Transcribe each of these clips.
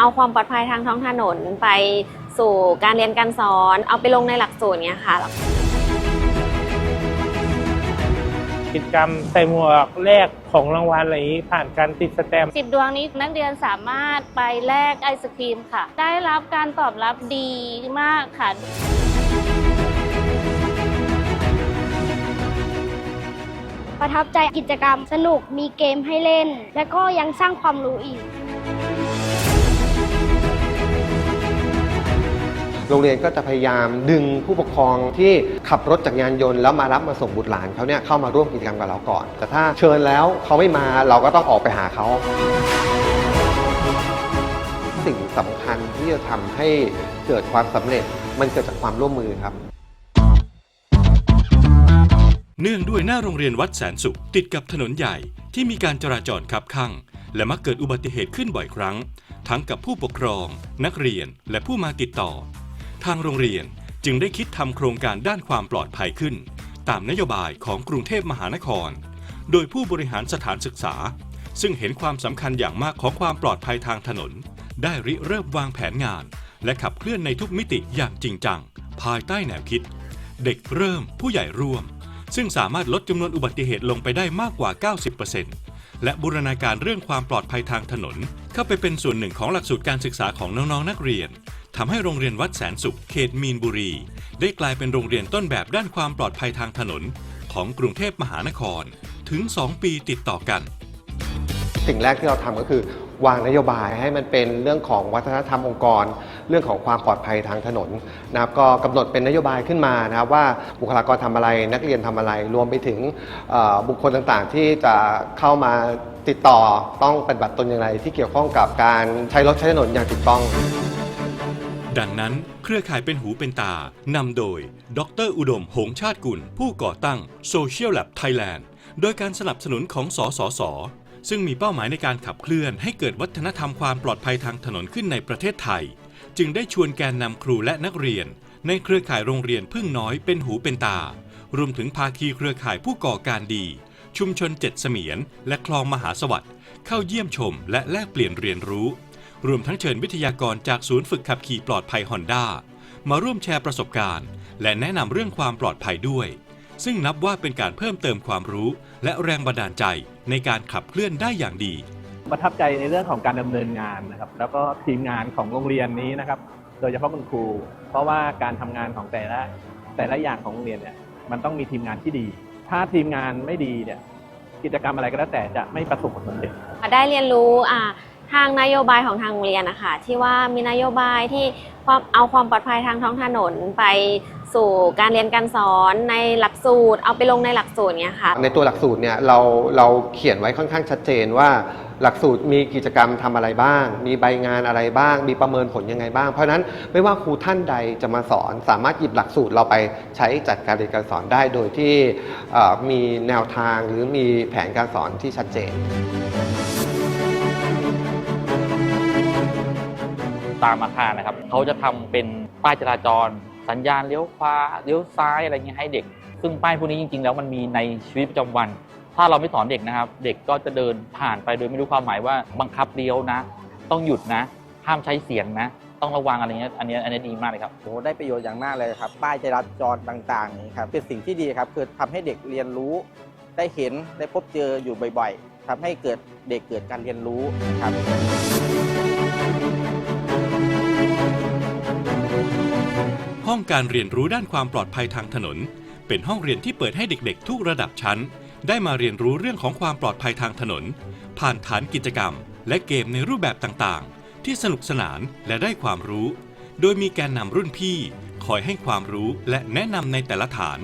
เอาความปลอดภัยทางท้องถนนไปสู่การเรียนการสอน เอาไปลงในหลักสูตรเนี้ยค่ะ กิจกรรมใส่หมวกแลกของรางวัลอะไรอย่างนี้ผ่านการติดสแตมป์สิบดวงนี้นักเรียนสามารถไปแลกไอศครีมค่ะ ได้รับการตอบรับดีมากค่ะ ประทับใจกิจกรรมสนุกมีเกมให้เล่น และก็ยังสร้างความรู้อีก โรงเรียนก็จะพยายามดึงผู้ปกครองที่ขับรถจักรยานยนต์แล้วมารับมาส่งบุตรหลานเขาเนี่ยเข้ามาร่วมกิจกรรมกับเราก่อน แต่ถ้าเชิญแล้วเขาไม่มาเราก็ต้องออกไปหาเขาสิ่งสำคัญที่จะทำให้เกิดความสำเร็จมันเกิดจากความร่วมมือครับ เนื่องด้วยหน้าโรงเรียนวัดแสนสุข ติดกับถนนใหญ่ที่มีการจราจรคับข้างและมักเกิดอุบัติเหตุขึ้นบ่อยครั้ง ทั้งกับผู้ปกครอง นักเรียนและผู้มาติดต่อ ทางโรงเรียนจึงได้คิดทำโครงการด้านความปลอดภัยขึ้น ตามนโยบายของกรุงเทพมหานคร โดยผู้บริหารสถานศึกษา ซึ่งเห็นความสำคัญอย่างมากของความปลอดภัยทางถนน ได้ริเริ่มวางแผนงาน และขับเคลื่อนในทุกมิติอย่างจริงจัง ภายใต้แนวคิด เด็กเริ่มผู้ใหญ่ร่วม ซึ่งสามารถลดจำนวนอุบัติเหตุลงไปได้มากกว่า 90%และบูรณาการเรื่องความปลอดภัยทางถนน เข้าไปเป็นส่วนหนึ่งของหลักสูตรการศึกษาของน้องๆนักเรียน ทำให้โรงเรียนวัดแสนสุขเขตมีนบุรี ได้กลายเป็นโรงเรียนต้นแบบด้านความปลอดภัยทางถนน ของกรุงเทพมหานครถึง 2 ปีติดต่อกัน สิ่งแรกที่เราทำก็คือ วางนโยบายให้มันเป็นเรื่องของวัฒนธรรมองค์กร เรื่องของความปลอดภัยทางถนนนะครับก็กำหนดเป็นนโยบายขึ้นมานะครับว่าบุคลากรทำอะไรนักเรียนทำอะไร รวมไปถึงเอ่อบุคคลต่างๆ ที่จะเข้ามาติดต่อต้องปฏิบัติตนอย่างไร ที่เกี่ยวข้องกับการใช้รถใช้ถนนอย่างถูกต้อง ดังนั้นเครือข่ายเป็นหูเป็นตานำโดย ดร อุดม หงชาติกุล ผู้ก่อตั้ง Social Lab Thailand โดยการสนับสนุนของสสส ซึ่งมีเป้าหมายในการขับเคลื่อนให้เกิดวัฒนธรรมความปลอดภัยทางถนนขึ้นในประเทศไทย จึงได้ชวนแกนนำครูและนักเรียน ในเครือข่ายโรงเรียนพึ่งน้อยเป็นหูเป็นตา รวมถึงภาคีเครือข่ายผู้ก่อการดี ชุมชนเจ็ดเสมียน และคลองมหาสวัสดิ์เข้าเยี่ยมชม และแลกเปลี่ยนเรียนรู้ รวมทั้งเชิญวิทยากรจากศูนย์ฝึกขับขี่ปลอดภัยฮอนด้ามาร่วมแชร์ประสบการณ์ และแนะนำเรื่องความปลอดภัยด้วย ซึ่งนับว่าเป็นการเพิ่มเติมความรู้ และแรงบันดาลใจในการขับเคลื่อนได้อย่างดี ประทับใจในเรื่องของการดำเนินงานนะครับแล้วก็ทีมงานของโรงเรียนนี้นะครับ โดยเฉพาะคุณครู เพราะว่าการทำงานของแต่ละแต่ละอย่างของโรงเรียนเนี่ยมันต้องมีทีมงานที่ดี ถ้าทีมงานไม่ดีเนี่ยกิจกรรมอะไรก็แล้วแต่จะไม่ประสบผลสำเร็จ ได้เรียนรู้อ่า ทางนโยบายของทางโรงเรียนนะคะที่ว่ามีนโยบายที่เอาความปลอดภัยทางท้องถนนไปสู่การเรียนการสอนในหลักสูตร เอาไปลงในหลักสูตรเนี้ยค่ะในตัวหลักสูตรเนี่ยเราเราเขียนไว้ค่อนข้างชัดเจนว่าหลักสูตรมีกิจกรรมทำอะไรบ้าง มีใบงานอะไรบ้าง มีประเมินผลยังไงบ้าง เพราะฉะนั้นไม่ว่าครูท่านใดจะมาสอน สามารถหยิบหลักสูตรเราไปใช้จัดการเรียนการสอนได้โดยที่มีแนวทางหรือมีแผนการสอนที่ชัดเจน ตามอาคารนะครับเขาจะทำเป็นป้ายจราจร สัญญาณเลี้ยวขวาเลี้ยวซ้ายอะไรเงี้ยให้เด็ก ซึ่งป้ายพวกนี้จริง ๆ แล้วมันมีในชีวิตประจำวัน ถ้าเราไม่สอนเด็กนะครับ เด็กก็จะเดินผ่านไปโดยไม่รู้ความหมายว่าบังคับเลี้ยวนะ ต้องหยุดนะ ห้ามใช้เสียงนะ ต้องระวังอะไรเงี้ยอันนี้อันนี้ดีมากเลยครับโอ้ได้ประโยชน์อย่างมากเลยครับ ป้ายจราจรต่างๆนี่ครับเป็นสิ่งที่ดีครับคือทำให้เด็กเรียนรู้ ได้เห็นได้พบเจออยู่บ่อย ๆทำให้เกิดเด็กเกิดการเรียนรู้ครับ ห้องการเรียนรู้ด้านความปลอดภัยทางถนน เป็นห้องเรียนที่เปิดให้เด็กๆ ทุกระดับชั้น ได้มาเรียนรู้เรื่องของความปลอดภัยทางถนน ผ่านฐานกิจกรรม และเกมในรูปแบบต่างๆ ที่สนุกสนานและได้ความรู้ โดยมีแกนนำรุ่นพี่ คอยให้ความรู้และแนะนำในแต่ละฐาน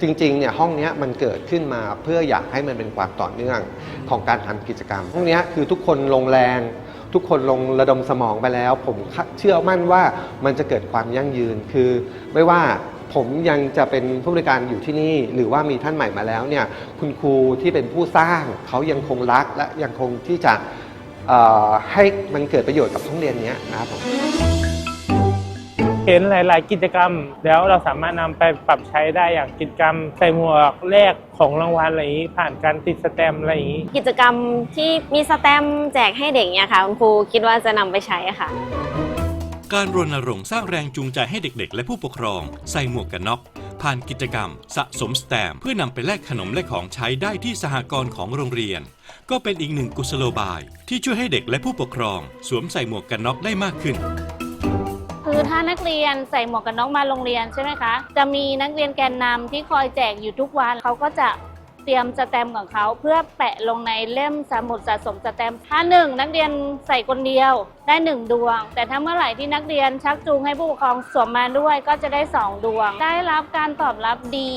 จริงๆ เนี่ยห้องนี้มันเกิดขึ้นมาเพื่ออยากให้มันเป็นความต่อเนื่องของการทำกิจกรรมห้องนี้คือทุกคนลงแรง ทุกคนลงระดมสมองไปแล้ว ผมเชื่อมั่นว่ามันจะเกิดความยั่งยืน คือไม่ว่าผมยังจะเป็นผู้บริการอยู่ที่นี่ หรือว่ามีท่านใหม่มาแล้วเนี่ยคุณครูที่เป็นผู้สร้างเขายังคงรักและยังคงที่จะให้มันเกิดประโยชน์กับห้องเรียนเนี้ยนะครับผม เห็นหลาย ๆ กิจกรรม แล้วเราสามารถนำไปปรับใช้ได้อย่างกิจกรรมใส่หมวกแลกของรางวัลอะไรอย่างนี้ ผ่านการติดสแตมป์อะไรอย่างนี้ กิจกรรมที่มีสแตมป์แจกให้เด็กเนี่ยค่ะคุณครูคิดว่าจะนำไปใช้อะค่ะการรณรงค์สร้างแรงจูงใจให้เด็กๆ และผู้ปกครอง ใส่หมวกกันน็อก ผ่านกิจกรรม สะสมสแตมป์เพื่อนำไปแลกขนมและของใช้ได้ที่สหกรณ์ของโรงเรียน ก็เป็นอีกหนึ่งกุศโลบาย ที่ช่วยให้เด็กและผู้ปกครอง สวมใส่หมวกกันน็อกได้มากขึ้นคือ ถ้านักเรียนใส่หมวกกันน็อกมาโรงเรียนใช่ไหมคะ จะมีนักเรียนแกนนำที่คอยแจกอยู่ทุกวันเขาก็จะเตรียมสแตมของเขาเพื่อแปะลงในเล่มสมุดสะสมสแตมถ้าหนึ่งนักเรียนใส่คนเดียวได้หนึ่งดวง แต่ถ้าเมื่อไหร่ที่นักเรียนชักจูงให้ผู้ปกครองสวมมาด้วยก็จะได้สองดวง ได้รับการตอบรับดี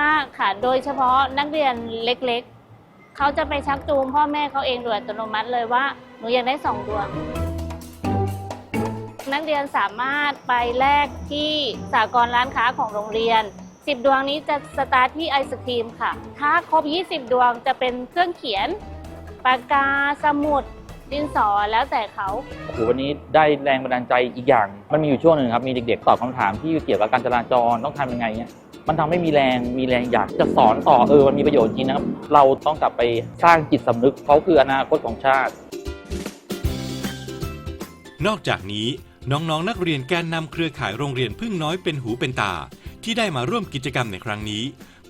มากค่ะ โดยเฉพาะนักเรียนเล็กๆ เขาจะไปชักจูงพ่อแม่เขาเองโดยอัตโนมัติเลยว่าหนูอยากได้สองดวง นักเรียนสามารถไปแลกที่สากลร้านค้าของโรงเรียน 10 ดวงนี้จะสตาร์ทที่ไอศครีมค่ะ ถ้าครบ 20 ดวงจะเป็นเครื่องเขียน ปากกา สมุด ดินสอ แล้วแต่เขา โอ้โหวันนี้ได้แรงบันดาลใจอีกอย่าง มันมีอยู่ช่วงหนึ่งครับมีเด็กๆตอบคำถามที่เกี่ยวกับการจราจรต้องทำยังไงเนี่ยมันทำให้มีแรงมีแรงอยากจะสอนต่อเออมันมีประโยชน์จริงนะครับ เราต้องกลับไปสร้างจิตสำนึกเขาคืออนาคตของชาติ นอกจากนี้ น้องๆนนักเรียนแกนนำเครือข่ายโรงเรียนพึ่งน้อยเป็นหูเป็นตา ที่ได้มาร่วมกิจกรรมในครั้งนี้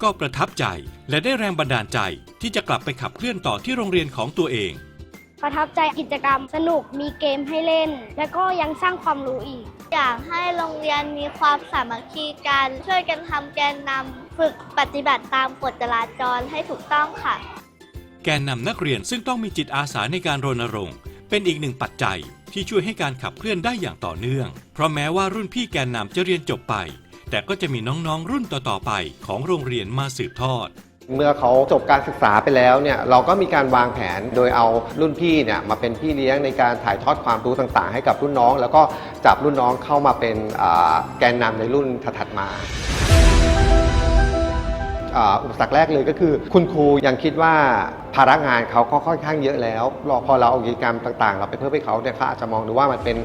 ก็ประทับใจและได้แรงบันดาลใจที่จะกลับไปขับเคลื่อนต่อที่โรงเรียนของตัวเอง ประทับใจกิจกรรมสนุกมีเกมให้เล่น และก็ยังสร้างความรู้อีก อยากให้โรงเรียนมีความสามัคคีกันช่วยกันทำแกนนำฝึกปฏิบัติตามกฎจราจรให้ถูกต้องค่ะ แกนนำนักเรียนซึ่งต้องมีจิตอาสาในการรณรงค์ เป็นอีกหนึ่งปัจจัย ที่ช่วยให้การขับเคลื่อนได้อย่างต่อเนื่อง เพราะแม้ว่ารุ่นพี่แกนนำจะเรียนจบไป แต่ก็จะมีน้องๆ รุ่นต่อๆไปของโรงเรียนมาสืบทอด เมื่อเขาจบการศึกษาไปแล้วเนี่ยเราก็มีการวางแผนโดยเอารุ่นพี่เนี่ยมาเป็นพี่เลี้ยงในการถ่ายทอดความรู้ต่างๆ ให้กับรุ่นน้อง แล้วก็จับรุ่นน้องเข้ามาเป็นอ่าแกนนำในรุ่นถัดๆมา อุปสรรคแรกเลยก็คือ คุณครูยังคิดว่าภาระงานเขาก็ค่อนข้างเยอะแล้วรอพอเราเอากิจกรรมต่างๆ เราไปเพิ่มให้เขาเนี่ยเขาอาจจะมองดูว่ามันเป็น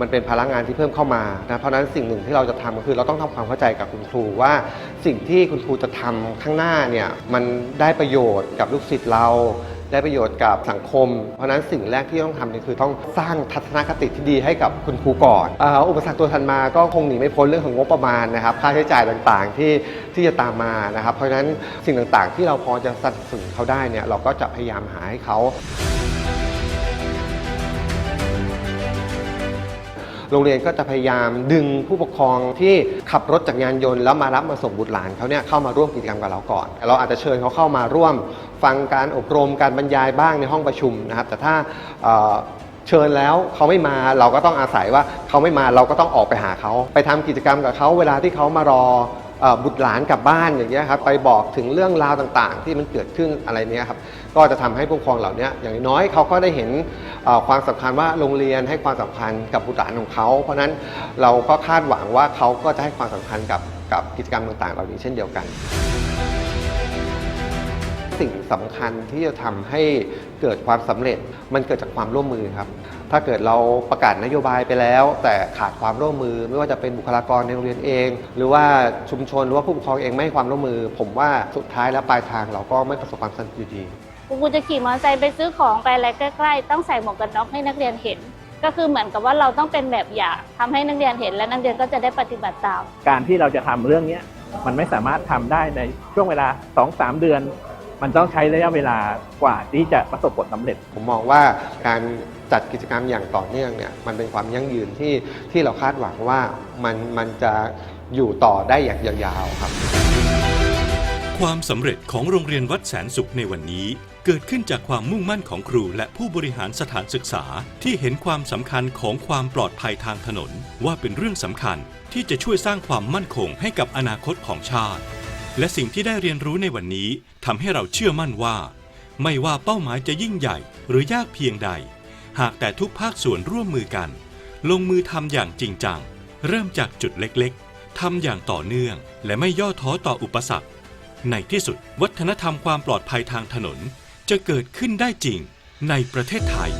มันเป็นภาระงานที่เพิ่มเข้ามานะเพราะฉะนั้นสิ่งหนึ่งที่เราจะทำก็คือเราต้องทำความเข้าใจกับคุณครูว่า สิ่งที่คุณครูจะทำข้างหน้าเนี่ยมันได้ประโยชน์กับลูกศิษย์เรา ได้ประโยชน์กับสังคม เพราะนั้นสิ่งแรกที่ต้องทำเนี่ยคือต้องสร้างทัศนคติที่ดีให้กับคุณครูก่อนออุปสรรคตัวทันมาก็คงหนีไม่พ้นเรื่องของงบประมาณนะครับ ค่าใช้จ่ายต่างๆที่ที่จะตามมานะครับ เพราะฉะนั้นสิ่งต่างๆ ที่เราพอจะสนับสนุนเขาได้เนี่ยเราก็จะพยายามหาให้เขา โรงเรียนก็จะพยายามดึงผู้ปกครองที่ขับรถจักรยานยนต์แล้วมารับมาส่งบุตรหลานเขาเนี่ยเข้ามาร่วมกิจกรรมกับเราก่อน เราอาจจะเชิญเขาเข้ามาร่วมฟังการอบรมการบรรยายบ้างในห้องประชุมนะครับแต่ถ้าเชิญแล้วเขาไม่มาเราก็ต้องอาศัยว่าเขาไม่มาเราก็ต้องออกไปหาเขาไปทำกิจกรรมกับเขาเวลาที่เขามารอ บุตรหลานกลับบ้านอย่างเงี้ยครับไปบอกถึงเรื่องราวต่างๆ ที่มันเกิดขึ้นอะไรเนี้ยครับก็จะทำให้ผู้ปกครองเหล่านี้อย่างน้อยเขาก็ได้เห็นความสำคัญว่าโรงเรียนให้ความสำคัญกับบุตรหลานของเขา เพราะฉะนั้นเราก็คาดหวังว่าเขาก็จะให้ความสำคัญกับกับกิจกรรมต่างๆ เหล่านี้เช่นเดียวกัน สิ่งสำคัญที่จะทำให้เกิดความสำเร็จมันเกิดจากความร่วมมือครับ ถ้าเกิดเราประกาศนโยบายไปแล้ว แต่ขาดความร่วมมือ ไม่ว่าจะเป็นบุคลากรในโรงเรียนเอง หรือว่าชุมชนหรือว่าผู้ปกครองเองไม่ให้ความร่วมมือ ผมว่าสุดท้ายแล้วปลายทางเราก็ไม่ประสบความสำเร็จอยู่ดีคุณครูจะขี่มอเตอร์ไซค์ไปซื้อของไปอะไรใกล้ๆ ต้องใส่หมวกกันน็อกให้นักเรียนเห็น ก็คือเหมือนกับว่าเราต้องเป็นแบบอย่างทำให้นักเรียนเห็นและนักเรียนก็จะได้ปฏิบัติตาม การที่เราจะทำเรื่องเนี้ยมันไม่สามารถทำได้ในช่วงเวลา 2-3 เดือน มันต้องใช้ระยะเวลากว่าที่จะประสบผลสำเร็จ ผมมองว่าการจัดกิจกรรมอย่างต่อเนื่องเนี่ยมันเป็นความยั่งยืนที่ที่เราคาดหวังว่ามันมันจะอยู่ต่อได้อย่างยาวๆครับ ความสำเร็จของโรงเรียนวัดแสนสุขในวันนี้ เกิดขึ้นจากความมุ่งมั่นของครูและผู้บริหารสถานศึกษา ที่เห็นความสำคัญของความปลอดภัยทางถนน ว่าเป็นเรื่องสำคัญที่จะช่วยสร้างความมั่นคงให้กับอนาคตของชาติ และสิ่งที่ได้เรียนรู้ในวันนี้ทำให้เราเชื่อมั่นว่า ไม่ว่าเป้าหมายจะยิ่งใหญ่หรือยากเพียงใด หากแต่ทุกภาคส่วนร่วมมือกัน ลงมือทำอย่างจริงจัง เริ่มจากจุดเล็กๆทำอย่างต่อเนื่อง และไม่ย่อท้อต่ออุปสรรค ในที่สุดวัฒนธรรมความปลอดภัยทางถนน จะเกิดขึ้นได้จริงในประเทศไทย